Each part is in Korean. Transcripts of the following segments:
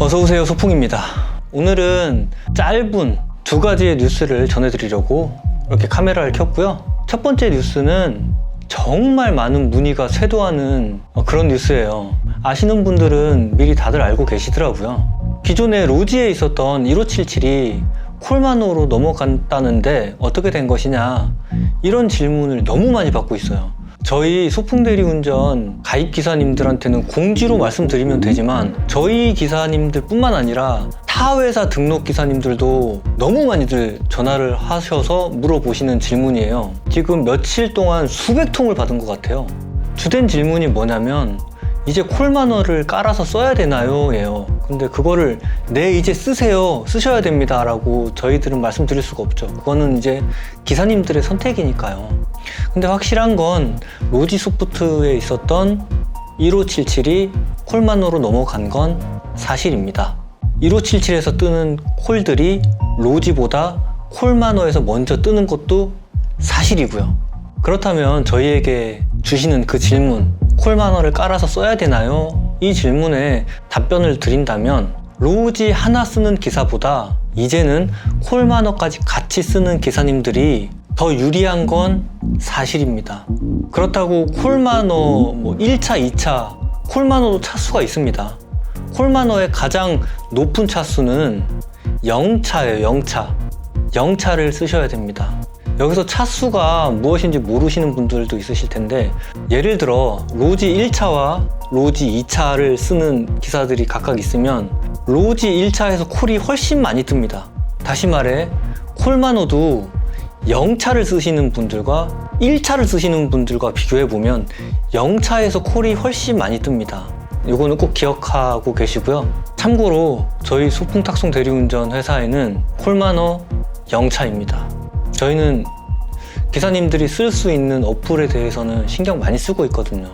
어서오세요 소풍입니다. 오늘은 짧은 두 가지의 뉴스를 전해드리려고 이렇게 카메라를 켰고요. 첫 번째 뉴스는 정말 많은 문의가 쇄도하는 어, 그런 뉴스예요. 아시는 분들은 미리 다들 알고 계시더라고요. 기존에 로지에 있었던 1577이 콜마노로 넘어간다는데 어떻게 된 것이냐 이런 질문을 너무 많이 받고 있어요 저희 소풍대리운전 가입 기사님들한테는 공지로 말씀드리면 되지만 저희 기사님들 뿐만 아니라 타 회사 등록 기사님들도 너무 많이들 전화를 하셔서 물어보시는 질문이에요. 지금 며칠 동안 수백 통을 받은 것 같아요. 주된 질문이 뭐냐면 이제 콜마너를 깔아서 써야 되나요? 예요. 근데 그거를 네 이제 쓰세요. 쓰셔야 됩니다. 라고 저희들은 말씀드릴 수가 없죠. 그거는 이제 기사님들의 선택이니까요. 근데 확실한 건 로지 소프트에 있었던 1577이 콜마노로 넘어간 건 사실입니다. 1577에서 뜨는 콜들이 로지보다 콜마노에서 먼저 뜨는 것도 사실이고요. 그렇다면 저희에게 주시는 그 질문, 콜마너를 깔아서 써야 되나요? 이 질문에 답변을 드린다면 로지 하나 쓰는 기사보다 이제는 콜마너까지 같이 쓰는 기사님들이 더 유리한 건 사실입니다. 그렇다고 콜마너 뭐 1차, 2차 콜마너도 차수가 있습니다. 콜마너의 가장 높은 차수는 0차예요, 0차. 0차를 쓰셔야 됩니다. 여기서 차수가 무엇인지 모르시는 분들도 있으실 텐데 예를 들어 로지 1차와 로지 2차를 쓰는 기사들이 각각 있으면 로지 1차에서 콜이 훨씬 많이 뜹니다. 다시 말해 콜마노도 0차를 쓰시는 분들과 1차를 쓰시는 분들과 비교해 보면 0차에서 콜이 훨씬 많이 뜹니다. 이거는 꼭 기억하고 계시고요. 참고로 저희 소풍 탁송 대리운전 회사에는 콜마너 0차입니다. 저희는 기사님들이 쓸 수 있는 어플에 대해서는 신경 많이 쓰고 있거든요.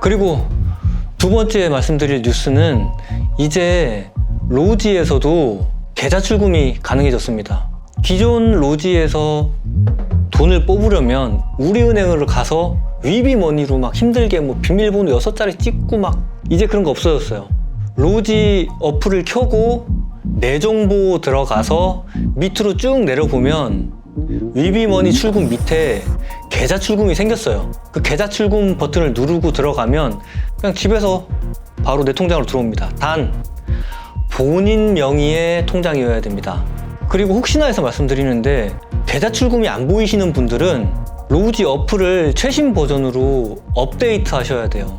그리고 두 번째 말씀드릴 뉴스는 이제 로지에서도 계좌 출금이 가능해졌습니다. 기존 로지에서 돈을 뽑으려면 우리은행으로 가서 위비머니로 막 힘들게 뭐 비밀번호 6자리 찍고 막 이제 그런 거 없어졌어요. 로지 어플을 켜고 내 정보 들어가서 밑으로 쭉 내려보면 위비머니 출금 밑에 계좌 출금이 생겼어요. 그 계좌 출금 버튼을 누르고 들어가면 그냥 집에서 바로 내 통장으로 들어옵니다. 단 본인 명의의 통장이어야 됩니다. 그리고 혹시나 해서 말씀드리는데 계좌 출금이 안 보이시는 분들은 로지 어플을 최신 버전으로 업데이트 하셔야 돼요.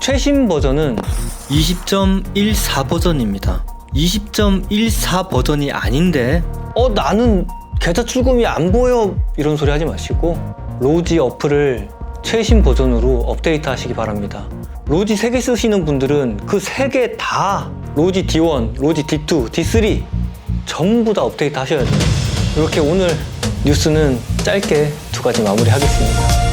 최신 버전은 20.14 버전입니다. 20.14 버전이 아닌데 어 나는 계좌 출금이 안 보여 이런 소리 하지 마시고 로지 어플을 최신 버전으로 업데이트 하시기 바랍니다. 로지 3개 쓰시는 분들은 그 3개 다 로지 D1, 로지 D2, D3 전부 다 업데이트 하셔야 돼요. 이렇게 오늘 뉴스는 짧게 두 가지 마무리 하겠습니다.